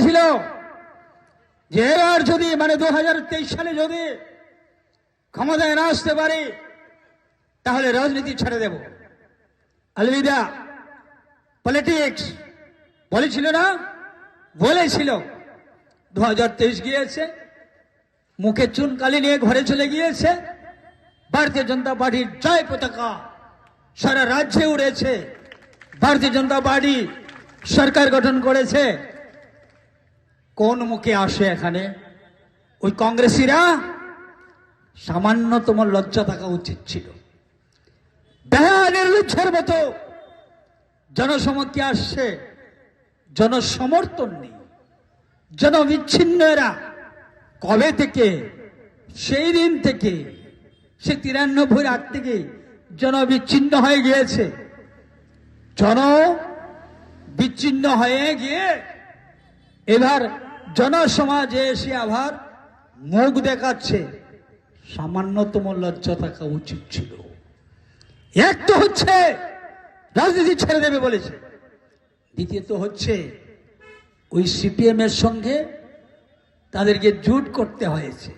বলেছিল যে এবার যদি মানে দু হাজার তেইশ সালে যদি ক্ষমতায় না আসতে পারে, তাহলে রাজনীতি ছেড়ে দেব। আলবিদা পলিটিক্স বলেছিল না? বলেছিল। দু হাজার তেইশ গিয়েছে, মুখে চুনকালি নিয়ে ঘরে চলে গিয়েছে। ভারতীয় জনতা পার্টির জয় পতাকা সারা রাজ্যে উড়েছে। ভারতীয় জনতা পার্টি সরকার গঠন করেছে। কোন মুখে আসে এখানে? ওই কংগ্রেসীরা সামান্যতম লজ্জা থাকা উচিত ছিল। নির্লজ্জের মতো জনসমক্ষে আসছে জনসমর্থন নেই। জনবিচ্ছিন্ন এরা কবে থেকে, সেই দিন থেকে, সে তিরানব্বই রাত থেকে জনবিচ্ছিন্ন হয়ে গিয়েছে। জন বিচ্ছিন্ন হয়ে গিয়ে এবার জনসমাজে এসে আবার মুখ দেখাচ্ছে, সামান্যতম লজ্জা থাকা উচিত ছিল। এক তো হচ্ছে, রাজনীতি ছেড়ে দেবে বলেছে। দ্বিতীয়ত হচ্ছে, ওই সিপিএম এর সঙ্গে তাদেরকে জুট করতে হয়েছে।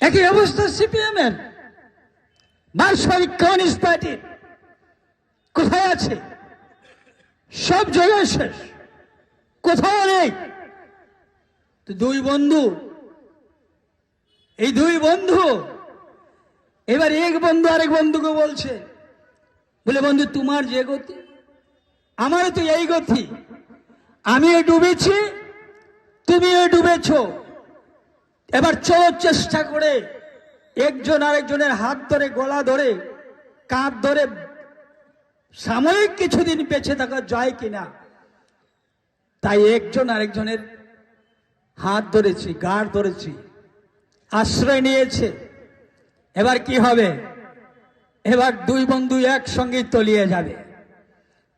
একই অবস্থা সিপিএম এর। মার্শাল কমিউনিস্ট পার্টি কোথায় আছে? সব জায়গায় শেষ। কোথাও নেই। তো দুই বন্ধু। এই দুই বন্ধু, এবার এক বন্ধু আরেক বন্ধুকে বলছে, বলে, বন্ধু, তোমার যে গতি, আমারও তো এই গতি। আমিও ডুবেছি, তুমিও ডুবেছ। এবার চলো চেষ্টা করে একজন আরেকজনের হাত ধরে, গলা ধরে, কাঁধ ধরে, সাময়িক কিছুদিন বেঁচে থাকা যায় কিনা, তাই একজন আরেকজনের হাত ধরেছি, গাঢ় ধরেছি, আশ্রয় নিয়েছে। এবার কি হবে? এবার দুই বন্ধু একসঙ্গে তলিয়ে যাবে।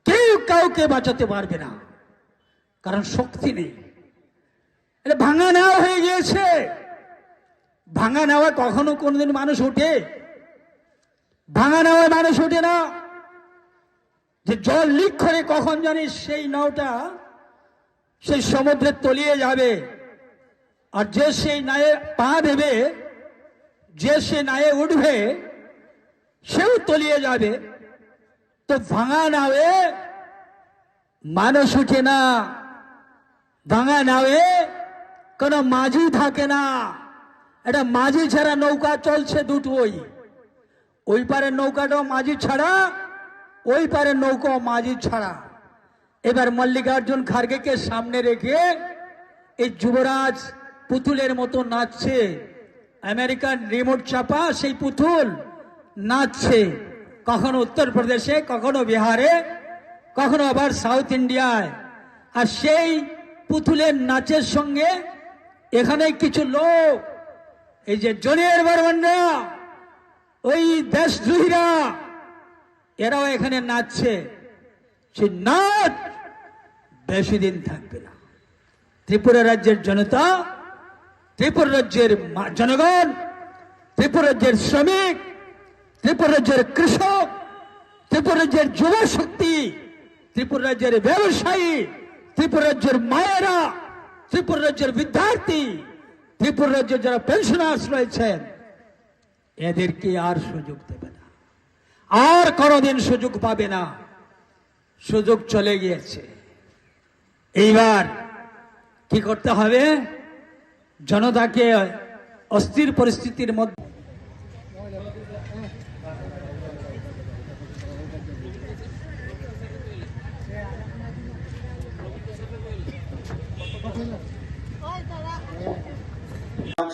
কেউ কাউকে বাঁচাতে পারবে না, কারণ শক্তি নেই। এটা ভাঙা নেওয়া হয়ে গিয়েছে। ভাঙা নেওয়া কখনো কোনোদিন মানুষ ওঠে। ভাঙা নেওয়ায় মানুষ ওঠে না। যে জল লিক করে কখন জানিস সেই নাওটা সেই সমুদ্রে তলিয়ে যাবে। আর যে সেই নায়ে পা দেবে, যে সে নায়ে উঠবে, সেও তলিয়ে যাবে। তো ভাঙা নাওয়ে মানুষ উঠে না, ভাঙা নাওয়ে কোনো মাঝি থাকে না। এটা মাঝি ছাড়া নৌকা চলছে দুটোই। ওই পারে নৌকাটাও মাঝি ছাড়া, ওই পারে নৌকা মাঝি ছাড়া। এবার মল্লিকার্জুন খার্গেকে সামনে রেখে এই যুবরাজ পুতুলের মতো নাচছে। আমেরিকান রিমোট চাপা, সেই পুতুল নাচছে। কখনো উত্তরপ্রদেশে, কখনো বিহারে, কখনো আবার সাউথ ইন্ডিয়ায়। আর সেই পুতুলের নাচের সঙ্গে এখানে কিছু লোক। এই যে জনিয়ার বারবানরা ওই দেশদ্রোহীরা, এরাও এখানে নাচছে। সে নাচ বেশি দিন থাকবে না। ত্রিপুরা রাজ্যের জনতা ত্রিপুরা রাজ্যের জনগণ ত্রিপুরা রাজ্যের শ্রমিক ত্রিপুরা রাজ্যের কৃষক ত্রিপুরা রাজ্যের যুব শক্তি ত্রিপুরা রাজ্যের ব্যবসায়ী ত্রিপুরা রাজ্যের মায়েরা ত্রিপুরা রাজ্যের বিদ্যার্থী ত্রিপুরা রাজ্যের যারা পেনশনার্স রয়েছেন, এদেরকে আর সুযোগ দেবে না। আর কোনোদিন সুযোগ পাবে না। সুযোগ চলে গিয়েছে। এইবার কি করতে হবে? জনতাকে অস্থির পরিস্থিতির মধ্যে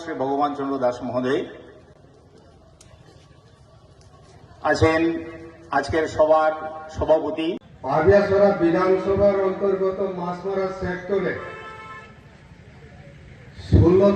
শ্রী ভগবান চন্দ্র দাস মহোদয় আছেন আজকের সভার সভাপতি। পাবিয়াসরা বিধানসভার অন্তর্গত মাছমারা সেক্টরে ষোলো